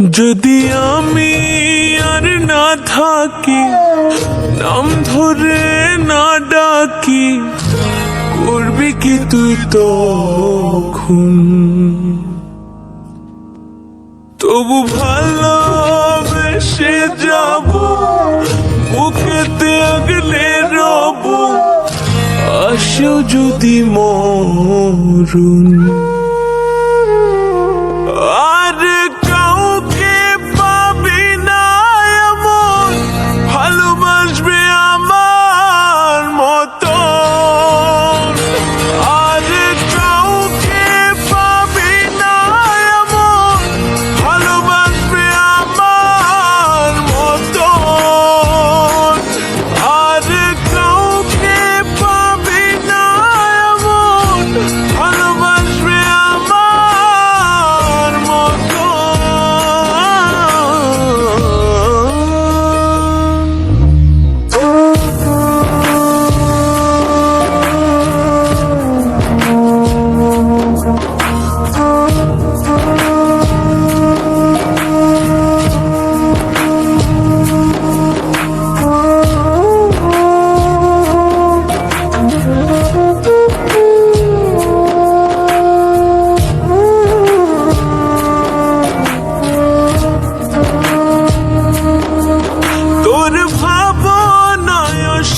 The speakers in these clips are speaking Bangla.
যদি আমি আর না থাকি, নাম ধরে না ডাকি, করবি কি তুই তখন? তবু ভালোবেসে যাব, মুখে দেখলে রব, আসেও যদি মরুন।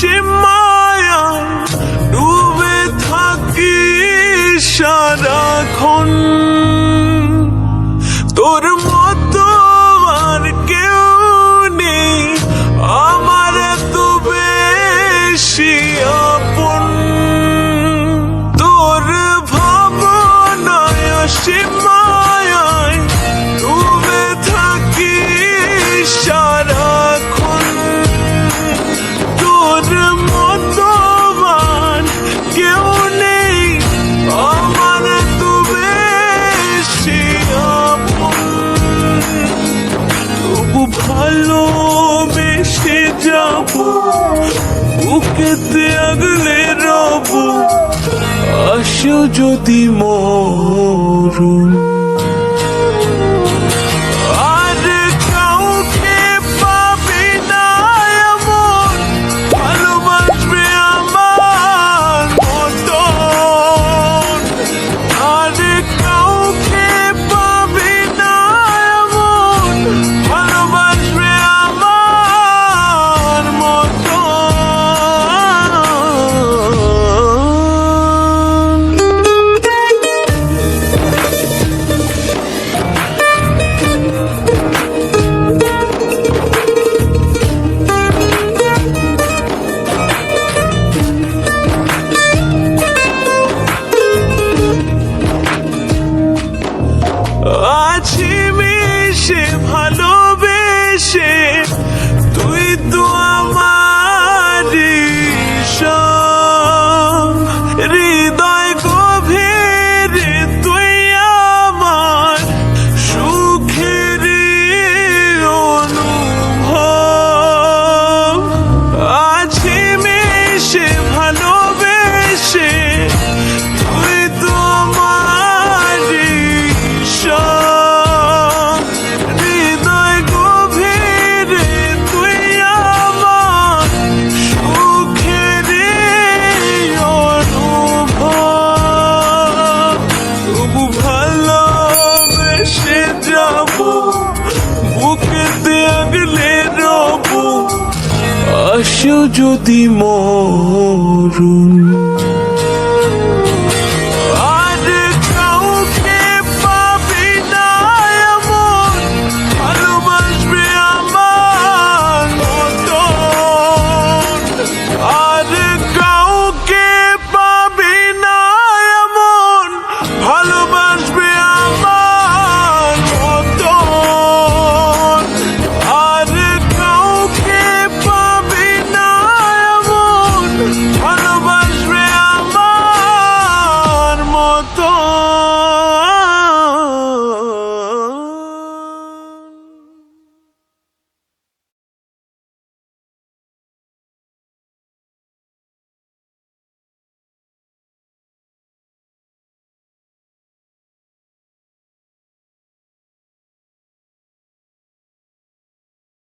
Şimdi ভালোবেসে যাব বুকেতে আগলে রব। আসো যদি মরুন। যদি মরুন।